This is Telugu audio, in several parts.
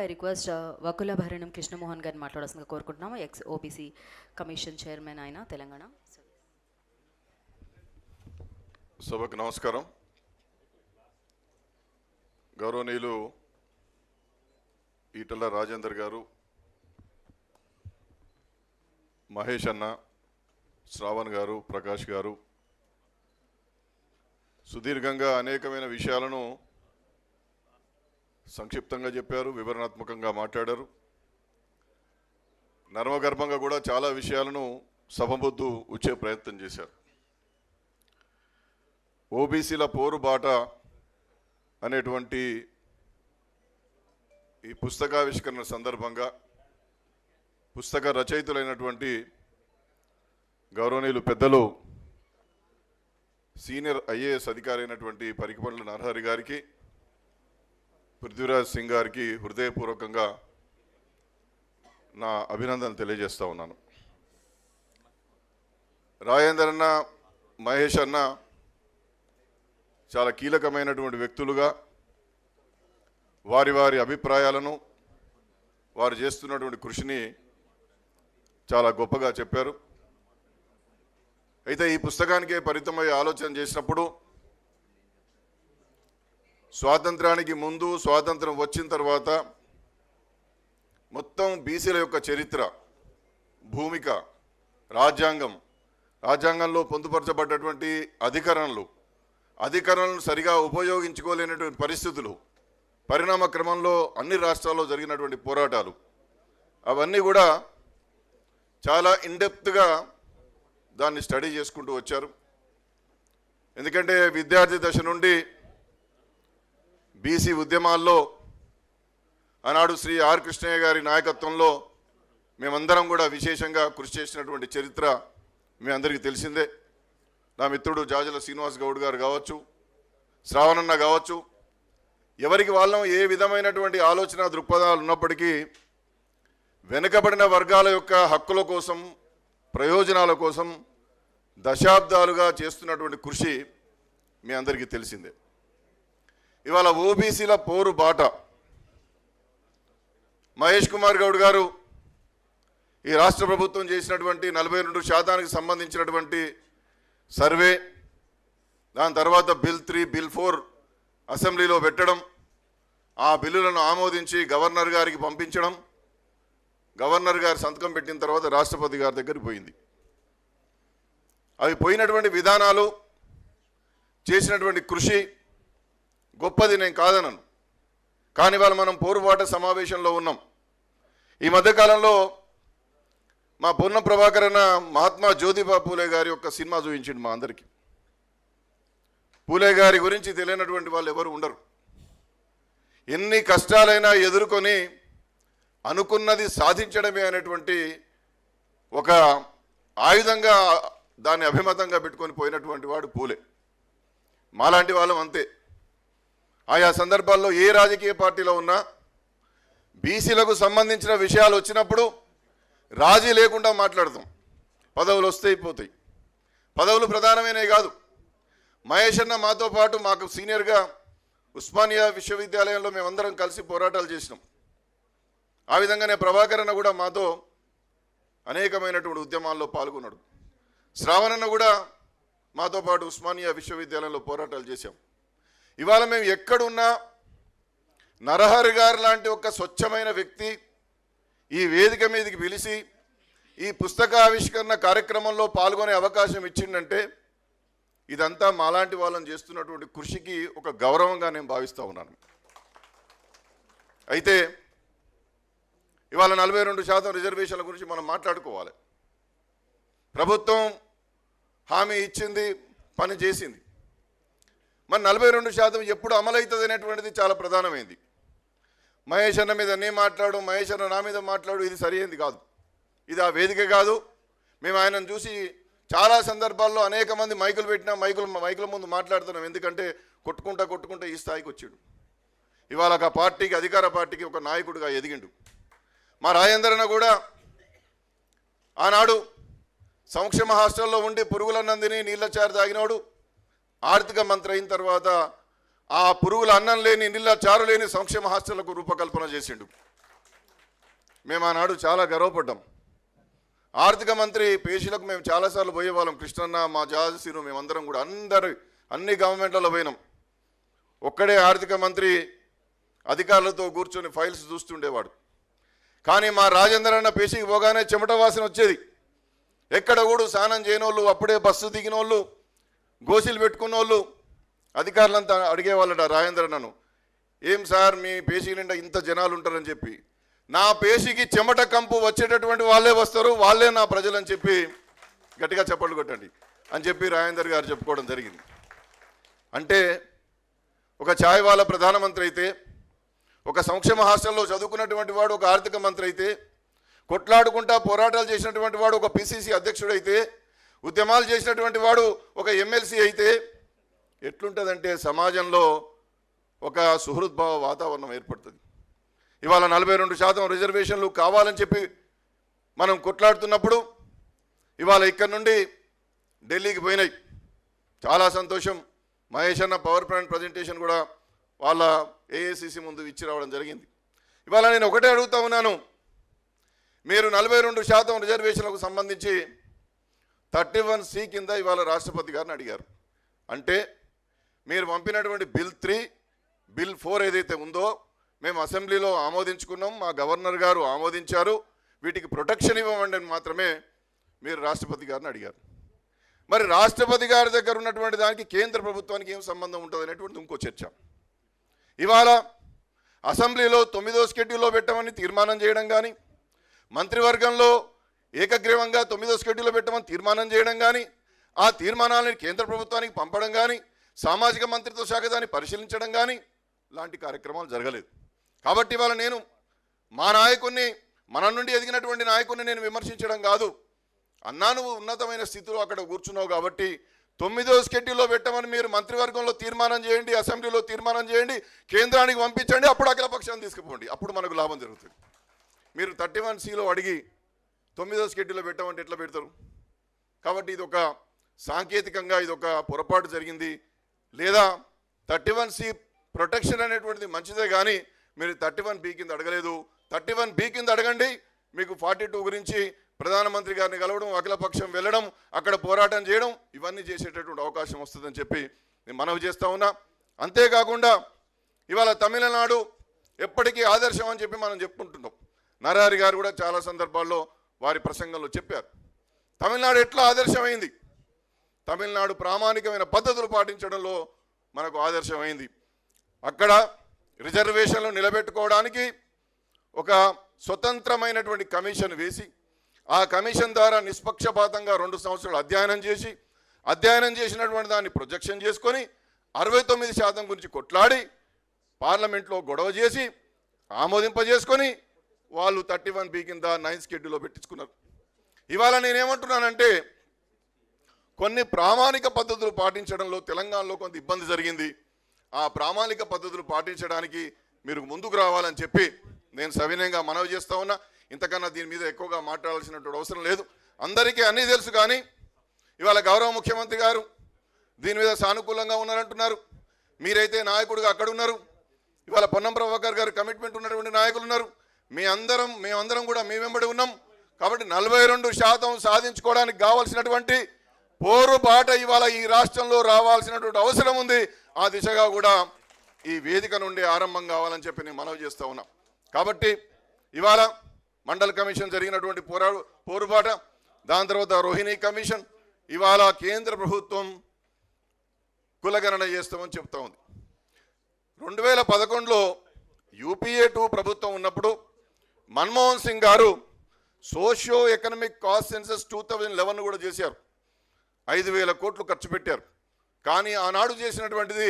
ఐ రిక్వెస్ట్ వకుల భరణం కృష్ణమోహన్ గారిని మాట్లాడాల్సిందిగా కోరుకుంటున్నాము. ఎక్స్ ఓబీసీ కమిషన్ చైర్మన్ ఆయన తెలంగాణ. సభకు నమస్కారం. గౌరవనీయులు ఈటల రాజేందర్ గారు మహేష్ అన్న శ్రావణ్ గారు ప్రకాష్ గారు సుదీర్ఘంగా అనేకమైన విషయాలను సంక్షిప్తంగా చెప్పారు వివరణాత్మకంగా మాట్లాడారు. నర్మగర్భంగా కూడా చాలా విషయాలను సభముద్దు వచ్చే ప్రయత్నం చేశారు. ఓబీసీల పోరు బాట అనేటువంటి ఈ పుస్తకావిష్కరణ సందర్భంగా పుస్తక రచయితులైనటువంటి గౌరవనీయులు పెద్దలు సీనియర్ ఐఏఎస్ అధికారి అయినటువంటి పరికిపండ్ల నరహరి గారికి పృథ్వీరాజ్ సింగ్ గారికి హృదయపూర్వకంగా నా అభినందనలు తెలియజేస్తూ ఉన్నాను. రాజేందర్ అన్న మహేష్ అన్న చాలా కీలకమైనటువంటి వ్యక్తులుగా వారి వారి అభిప్రాయాలను వారు చేస్తున్నటువంటి కృషిని చాలా గొప్పగా చెప్పారు. అయితే ఈ పుస్తకానికే పరితమయ్యే ఆలోచన చేసినప్పుడు స్వాతంత్రానికి ముందు స్వాతంత్రం వచ్చిన తర్వాత మొత్తం బీసీల యొక్క చరిత్ర భూమిక రాజ్యాంగం రాజ్యాంగంలో పొందుపరచబడ్డటువంటి అధికరణలు అధికరణలను సరిగా ఉపయోగించుకోలేనటువంటి పరిస్థితులు పరిణామ క్రమంలో అన్ని రాష్ట్రాల్లో జరిగినటువంటి పోరాటాలు. అవన్నీ కూడా చాలా ఇన్డెప్త్గా దాన్ని స్టడీ చేసుకుంటూ వచ్చారు. ఎందుకంటే విద్యార్థి దశ నుండి బీసీ ఉద్యమాల్లో ఆనాడు శ్రీ ఆర్ కృష్ణయ్య గారి నాయకత్వంలో మేమందరం కూడా విశేషంగా కృషి చేసినటువంటి చరిత్ర మీ అందరికీ తెలిసిందే. నా మిత్రుడు జాజల శ్రీనివాస్ గౌడ్ గారు కావచ్చు శ్రావణన్న కావచ్చు ఎవరికి వాళ్ళం ఏ విధమైనటువంటి ఆలోచన దృక్పథాలు ఉన్నప్పటికీ వెనుకబడిన వర్గాల యొక్క హక్కుల కోసం ప్రయోజనాల కోసం దశాబ్దాలుగా చేస్తున్నటువంటి కృషి మీ అందరికీ తెలిసిందే. ఇవాళ ఓబీసీల పోరు బాట. మహేష్ కుమార్ గౌడ్ గారు ఈ రాష్ట్ర ప్రభుత్వం చేసినటువంటి నలభై రెండు శాతానికి సంబంధించినటువంటి సర్వే దాని తర్వాత బిల్ త్రీ బిల్ ఫోర్ అసెంబ్లీలో పెట్టడం ఆ బిల్లులను ఆమోదించి గవర్నర్ గారికి పంపించడం గవర్నర్ గారు సంతకం పెట్టిన తర్వాత రాష్ట్రపతి గారి దగ్గరికి పోయింది. అవి పోయినటువంటి విధానాలు చేసినటువంటి కృషి గొప్పది నేను కాదనను. కానీ వాళ్ళు మనం పోరుబాట సమావేశంలో ఉన్నాం. ఈ మధ్యకాలంలో మా పొన్న ప్రభాకర్ అన్న మహాత్మా జ్యోతిబా పూలే గారి యొక్క సినిమా చూపించిండు మా అందరికీ. పూలే గారి గురించి తెలియనటువంటి వాళ్ళు ఎవరు ఉండరు. ఎన్ని కష్టాలైనా ఎదుర్కొని అనుకున్నది సాధించడమే అనేటువంటి ఒక ఆయుధంగా దాన్ని అభిమతంగా పెట్టుకొని పోయినటువంటి వాడు పూలే. మాలాంటి వాళ్ళం అంతే. ఆయా సందర్భాల్లో ఏ రాజకీయ పార్టీలో ఉన్నా బీసీలకు సంబంధించిన విషయాలు వచ్చినప్పుడు రాజీ లేకుండా మాట్లాడతాం. పదవులు వస్తాయి పోతాయి పదవులు ప్రధానమైనవి కాదు. మహేష్ అన్న మాతో పాటు మాకు సీనియర్గా ఉస్మానియా విశ్వవిద్యాలయంలో మేమందరం కలిసి పోరాటాలు చేసినాం. ఆ విధంగానే ప్రభాకర్ అన్న కూడా మాతో అనేకమైనటువంటి ఉద్యమాల్లో పాల్గొన్నాడు. శ్రావణన్న కూడా మాతో పాటు ఉస్మానియా విశ్వవిద్యాలయంలో పోరాటాలు చేశాం. ఇవాళ మేము ఎక్కడున్నా నరహరి గారు లాంటి ఒక స్వచ్ఛమైన వ్యక్తి ఈ వేదిక మీదకి పిలిచి ఈ పుస్తక ఆవిష్కరణ కార్యక్రమంలో పాల్గొనే అవకాశం ఇచ్చిందంటే ఇదంతా మాలాంటి వాళ్ళని చేస్తున్నటువంటి కృషికి ఒక గౌరవంగా నేను భావిస్తూ ఉన్నాను. అయితే ఇవాళ నలభై రెండు శాతం రిజర్వేషన్ల గురించి మనం మాట్లాడుకోవాలి. ప్రభుత్వం హామీ ఇచ్చింది పని చేసింది. మరి నలభై రెండు శాతం ఎప్పుడు అమలవుతుంది అనేటువంటిది చాలా ప్రధానమైంది. మహేష్ అన్న మీద నేను మాట్లాడు మహేష్ అన్న నా మీద మాట్లాడు ఇది సరైనది కాదు. ఇది ఆ వేదిక కాదు. మేము ఆయనను చూసి చాలా సందర్భాల్లో అనేక మంది మైకులు పెట్టినా మైకులు మైకుల ముందు మాట్లాడుతున్నాం. ఎందుకంటే కొట్టుకుంటా కొట్టుకుంటా ఈ స్థాయికి వచ్చాడు. ఇవాళ ఒక పార్టీకి అధికార పార్టీకి ఒక నాయకుడిగా ఎదిగిండు. మా రాజేంద్రన కూడా ఆనాడు సంక్షేమ హాస్టల్లో ఉండి పురుగులన్నందిని నీళ్ళ చారు తాగినోడు ఆర్థిక మంత్రి అయిన తర్వాత ఆ పురుగుల అన్నం లేని నీళ్ళ చారు లేని సంక్షేమ హాస్టళ్ళకు రూపకల్పన చేసిండు. మేము ఆనాడు చాలా గర్వపడ్డాం. ఆర్థిక మంత్రి పేషీలకు మేము చాలాసార్లు పోయేవాళ్ళం కృష్ణన్న మా జాజసీను మేమందరం కూడా అందరు అన్ని గవర్నమెంట్లలో పోయినాం. ఒక్కడే ఆర్థిక మంత్రి అధికారులతో కూర్చొని ఫైల్స్ చూస్తుండేవాడు. కానీ మా రాజేంద్ర అన్న పేషీకి పోగానే చెమట వాసన వచ్చేది. ఎక్కడ కూడా స్నానం చేయనోళ్ళు అప్పుడే బస్సు దిగినోళ్ళు గోసీలు పెట్టుకున్న వాళ్ళు అధికారులంతా అడిగేవాళ్ళట రాజేంద్ర నన్ను ఏం సార్ మీ పేషీ నిండా ఇంత జనాలు ఉంటారని చెప్పి నా పేషీకి చెమట కంపు వచ్చేటటువంటి వాళ్ళే వస్తారు వాళ్ళే నా ప్రజలని చెప్పి గట్టిగా చెప్పలు కొట్టండి అని చెప్పి రాజేందర్ గారు చెప్పుకోవడం జరిగింది. అంటే ఒక ఛాయ్ వాళ్ళ ప్రధానమంత్రి అయితే ఒక సంక్షేమ హాస్టల్లో చదువుకున్నటువంటి వాడు ఒక ఆర్థిక మంత్రి అయితే కొట్లాడుకుంటా పోరాటాలు చేసినటువంటి వాడు ఒక పిసిసి అధ్యక్షుడైతే ఉద్యమాలు చేసినటువంటి వాడు ఒక ఎమ్మెల్సీ అయితే ఎట్లుంటుందంటే సమాజంలో ఒక సుహృద్భావ వాతావరణం ఏర్పడుతుంది. ఇవాళ నలభై రెండు శాతం రిజర్వేషన్లు కావాలని చెప్పి మనం కొట్లాడుతున్నప్పుడు ఇవాళ ఇక్కడ నుండి ఢిల్లీకి పోయినాయి. చాలా సంతోషం. మహేష్ అన్న పవర్ పాయింట్ ప్రజెంటేషన్ కూడా వాళ్ళ ఏఐసిసి ముందు ఇచ్చి రావడం జరిగింది. ఇవాళ నేను ఒకటే అడుగుతా ఉన్నాను. మీరు నలభై రెండు శాతం రిజర్వేషన్లకు సంబంధించి థర్టీ వన్ సి కింద ఇవాళ రాష్ట్రపతి గారిని అడిగారు. అంటే మీరు పంపినటువంటి బిల్ త్రీ బిల్ ఫోర్ ఏదైతే ఉందో మేము అసెంబ్లీలో ఆమోదించుకున్నాం మా గవర్నర్ గారు ఆమోదించారు వీటికి ప్రొటెక్షన్ ఇవ్వమండి అని మాత్రమే మీరు రాష్ట్రపతి గారిని అడిగారు. మరి రాష్ట్రపతి గారి దగ్గర ఉన్నటువంటి దానికి కేంద్ర ప్రభుత్వానికి ఏం సంబంధం ఉంటుంది అనేటువంటి ఇంకో చర్చ. ఇవాళ అసెంబ్లీలో తొమ్మిదో స్కెడ్యూల్లో పెట్టమని తీర్మానం చేయడం కానీ మంత్రివర్గంలో ఏకగ్రీవంగా తొమ్మిదో స్కెడ్యూల్లో పెట్టమని తీర్మానం చేయడం కానీ ఆ తీర్మానాలను కేంద్ర ప్రభుత్వానికి పంపడం కానీ సామాజిక మంత్రిత్వ శాఖ దాన్ని పరిశీలించడం కానీ లాంటి కార్యక్రమాలు జరగలేదు. కాబట్టి ఇవాళ నేను మా నాయకుడిని మన నుండి ఎదిగినటువంటి నాయకుడిని నేను విమర్శించడం కాదు. అన్నా నువ్వు ఉన్నతమైన స్థితిలో అక్కడ కూర్చున్నావు కాబట్టి తొమ్మిదో స్కెడ్యూల్లో పెట్టమని మీరు మంత్రివర్గంలో తీర్మానం చేయండి అసెంబ్లీలో తీర్మానం చేయండి కేంద్రానికి పంపించండి అప్పుడు అఖిలపక్షాన్ని తీసుకుపోండి. అప్పుడు మనకు లాభం జరుగుతుంది. మీరు థర్టీ వన్ సిలో అడిగి తొమ్మిదో స్కెడ్యూల్లో పెట్టమంటే ఎట్లా పెడతారు? కాబట్టి ఇది ఒక సాంకేతికంగా ఇది ఒక పొరపాటు జరిగింది. లేదా థర్టీ వన్ సి ప్రొటెక్షన్ అనేటువంటిది మంచిదే కానీ మీరు థర్టీ వన్ బి కింద అడగలేదు. థర్టీ వన్ బి కింద అడగండి. మీకు ఫార్టీ టూ గురించి ప్రధానమంత్రి గారిని కలవడం అఖిలపక్షం వెళ్ళడం అక్కడ పోరాటం చేయడం ఇవన్నీ చేసేటటువంటి అవకాశం వస్తుందని చెప్పి నేను మనవి చేస్తా ఉన్నా. అంతేకాకుండా ఇవాళ తమిళనాడు ఎప్పటికీ ఆదర్శం అని చెప్పి మనం చెప్పుకుంటున్నాం. నరారి గారు కూడా చాలా సందర్భాల్లో వారి ప్రసంగంలో చెప్పారు. తమిళనాడు ఎట్లా ఆదర్శమైంది? తమిళనాడు ప్రామాణికమైన పద్ధతులు పాటించడంలో మనకు ఆదర్శమైంది. అక్కడ రిజర్వేషన్లు నిలబెట్టుకోవడానికి ఒక స్వతంత్రమైనటువంటి కమిషన్ వేసి ఆ కమిషన్ ద్వారా నిష్పక్షపాతంగా రెండు సంవత్సరాలు అధ్యయనం చేసి అధ్యయనం చేసినటువంటి దాన్ని ప్రొజెక్షన్ చేసుకొని అరవై తొమ్మిది శాతం గురించి కొట్లాడి పార్లమెంట్లో గొడవ చేసి ఆమోదింపజేసుకొని వాళ్ళు థర్టీ వన్ బి కింద నైన్ స్కెడ్యూల్లో పెట్టించుకున్నారు. ఇవాళ నేనేమంటున్నానంటే కొన్ని ప్రామాణిక పద్ధతులు పాటించడంలో తెలంగాణలో కొంత ఇబ్బంది జరిగింది. ఆ ప్రామాణిక పద్ధతులు పాటించడానికి మీరు ముందుకు రావాలని చెప్పి నేను సవినయంగా మనవి చేస్తా ఉన్నా. ఇంతకన్నా దీని మీద ఎక్కువగా మాట్లాడాల్సినటువంటి అవసరం లేదు. అందరికీ అన్నీ తెలుసు కానీ ఇవాళ గౌరవ ముఖ్యమంత్రి గారు దీని మీద సానుకూలంగా ఉన్నారంటున్నారు. మీరైతే నాయకుడిగా అక్కడ ఉన్నారు ఇవాళ పొన్నం ప్రభాకర్ గారు కమిట్మెంట్ ఉన్నటువంటి నాయకులు ఉన్నారు మీ అందరం మేమందరం కూడా మీ వెంబడి ఉన్నాం. కాబట్టి నలభై రెండు శాతం సాధించుకోవడానికి కావాల్సినటువంటి పోరుబాట ఇవాళ ఈ రాష్ట్రంలో రావాల్సినటువంటి అవసరం ఉంది. ఆ దిశగా కూడా ఈ వేదిక నుండి ఆరంభం కావాలని చెప్పి నేను మనవి చేస్తా ఉన్నా. కాబట్టి ఇవాళ మండల్ కమిషన్ జరిగినటువంటి పోరా పోరుబాట దాని తర్వాత రోహిణి కమిషన్ ఇవాళ కేంద్ర ప్రభుత్వం కులగణన చేస్తామని చెప్తా ఉంది. రెండు వేల పదకొండులో యూపీఏ టూ ప్రభుత్వం ఉన్నప్పుడు Manmohan Singh garu socio economic caste census two thousand eleven కూడా చేశారు. ఐదు వేల కోట్లు ఖర్చు పెట్టారు. కానీ ఆనాడు చేసినటువంటిది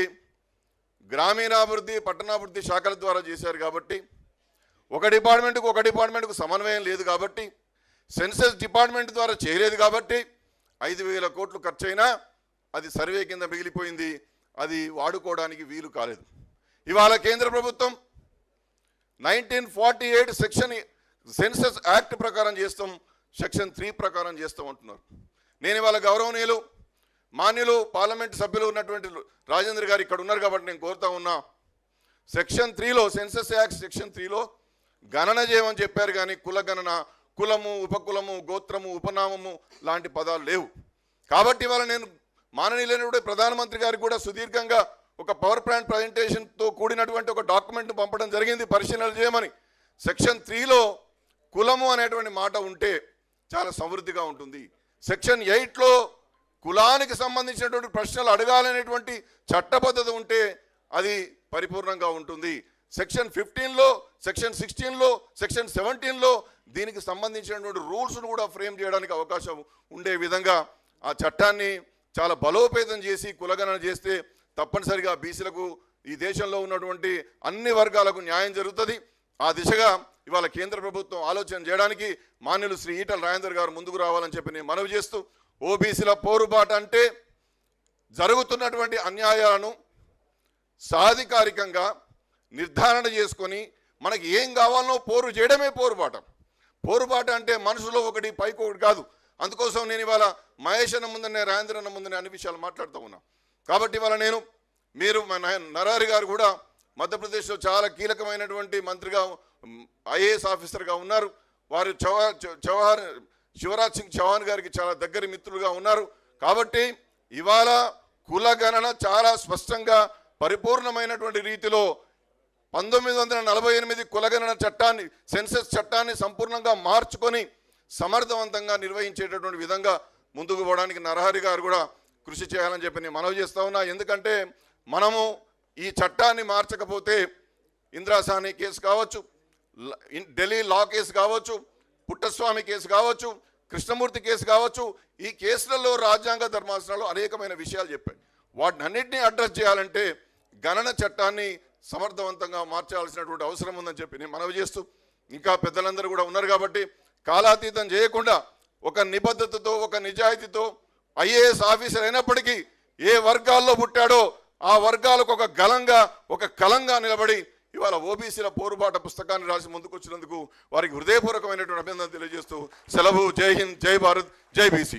గ్రామీణాభివృద్ధి పట్టణాభివృద్ధి శాఖల ద్వారా చేశారు కాబట్టి ఒక డిపార్ట్మెంట్కు ఒక డిపార్ట్మెంట్కు సమన్వయం లేదు కాబట్టి సెన్సస్ డిపార్ట్మెంట్ ద్వారా చేయలేదు కాబట్టి ఐదు వేల కోట్లు ఖర్చు అయినా అది సర్వే కింద మిగిలిపోయింది. అది వాడుకోవడానికి వీలు కాలేదు. ఇవాళ కేంద్ర ప్రభుత్వం nineteen forty eight section census act ప్రకారం చేస్తాం సెక్షన్ త్రీ ప్రకారం చేస్తాం అంటున్నారు. నేను ఇవాళ గౌరవనీయులు మాన్యులు పార్లమెంట్ సభ్యులు ఉన్నటువంటి రాజేంద్ర గారు ఇక్కడ ఉన్నారు కాబట్టి నేను కోరుతా ఉన్నా సెక్షన్ త్రీలో సెన్సస్ యాక్ట్ సెక్షన్ త్రీలో గణన చేయమని చెప్పారు కానీ కుల గణన కులము ఉపకులము గోత్రము ఉపనామము లాంటి పదాలు లేవు. కాబట్టి ఇవాళ నేను మాననీయులైనటువంటి ప్రధానమంత్రి గారికి కూడా సుదీర్ఘంగా ఒక పవర్ ప్లాంట్ ప్రజెంటేషన్తో కూడినటువంటి ఒక డాక్యుమెంట్ను పంపడం జరిగింది పరిశీలన చేయమని. సెక్షన్ త్రీలో కులము అనేటువంటి మాట ఉంటే చాలా సమృద్ధిగా ఉంటుంది. సెక్షన్ ఎయిట్లో కులానికి సంబంధించినటువంటి ప్రశ్నలు అడగాలనేటువంటి చట్టబద్ధత ఉంటే అది పరిపూర్ణంగా ఉంటుంది. సెక్షన్ ఫిఫ్టీన్లో సెక్షన్ సిక్స్టీన్లో సెక్షన్ సెవెంటీన్లో దీనికి సంబంధించినటువంటి రూల్స్ను కూడా ఫ్రేమ్ చేయడానికి అవకాశం ఉండే విధంగా ఆ చట్టాన్ని చాలా బలోపేతం చేసి కులగణన చేస్తే తప్పనిసరిగా బీసీలకు ఈ దేశంలో ఉన్నటువంటి అన్ని వర్గాలకు న్యాయం జరుగుతుంది. ఆ దిశగా ఇవాళ కేంద్ర ప్రభుత్వం ఆలోచన చేయడానికి మాన్యులు శ్రీ ఈటల రాజేందర్ గారు ముందుకు రావాలని చెప్పి నేను మనవి చేస్తూ ఓబీసీల పోరుబాట అంటే జరుగుతున్నటువంటి అన్యాయాలను సాధికారికంగా నిర్ధారణ చేసుకొని మనకి ఏం కావాలనో పోరు చేయడమే పోరుబాట. పోరుబాట అంటే మనసులో ఒకటి పైకి ఒకటి కాదు. అందుకోసం నేను ఇవాళ మహేష్ అన్న ముందనే రాజేంద్ర అన్న ముందనే అన్ని విషయాలు మాట్లాడుతూ ఉన్నా. కాబట్టి ఇవాళ నేను మీరు మా నరహరి గారు కూడా మధ్యప్రదేశ్లో చాలా కీలకమైనటువంటి మంత్రిగా ఐఏఎస్ ఆఫీసర్గా ఉన్నారు. వారు చౌహార్ చౌహార్ శివరాజ్ సింగ్ చౌహాన్ గారికి చాలా దగ్గర మిత్రులుగా ఉన్నారు. కాబట్టి ఇవాళ కులగణన చాలా స్పష్టంగా పరిపూర్ణమైనటువంటి రీతిలో పంతొమ్మిది వందల నలభై ఎనిమిది కులగణన చట్టాన్ని సెన్సెస్ చట్టాన్ని సంపూర్ణంగా మార్చుకొని సమర్థవంతంగా నిర్వహించేటటువంటి విధంగా ముందుకు పోవడానికి నరహరి గారు కూడా కృషి చేయాలని చెప్పి నేను మనవి చేస్తా ఉన్నా. ఎందుకంటే మనము ఈ చట్టాన్ని మార్చకపోతే ఇందిరాసాని కేసు కావచ్చు ఢిల్లీ లా కేసు కావచ్చు పుట్టస్వామి కేసు కావచ్చు కృష్ణమూర్తి కేసు కావచ్చు ఈ కేసులలో రాజ్యాంగ ధర్మాసనాలు అనేకమైన విషయాలు చెప్పాయి. వాటిని అన్నింటినీ అడ్రస్ చేయాలంటే గణన చట్టాన్ని సమర్థవంతంగా మార్చాల్సినటువంటి అవసరం ఉందని చెప్పి నేను మనవి చేస్తూ ఇంకా పెద్దలందరూ కూడా ఉన్నారు కాబట్టి కాలాతీతం చేయకుండా ఒక నిబద్ధతతో ఒక నిజాయితీతో ఐఏఎస్ ఆఫీసర్ అయినప్పటికీ ఏ వర్గాల్లో పుట్టాడో ఆ వర్గాలకు ఒక గలంగా ఒక కలంగా నిలబడి ఇవాళ ఓబీసీల పోరుబాట పుస్తకాన్ని రాసి ముందుకొచ్చినందుకు వారికి హృదయపూర్వకమైనటువంటి అభినందన తెలియజేస్తూ సెలవు. జై హింద్ జై భారత్ జై బీసీ.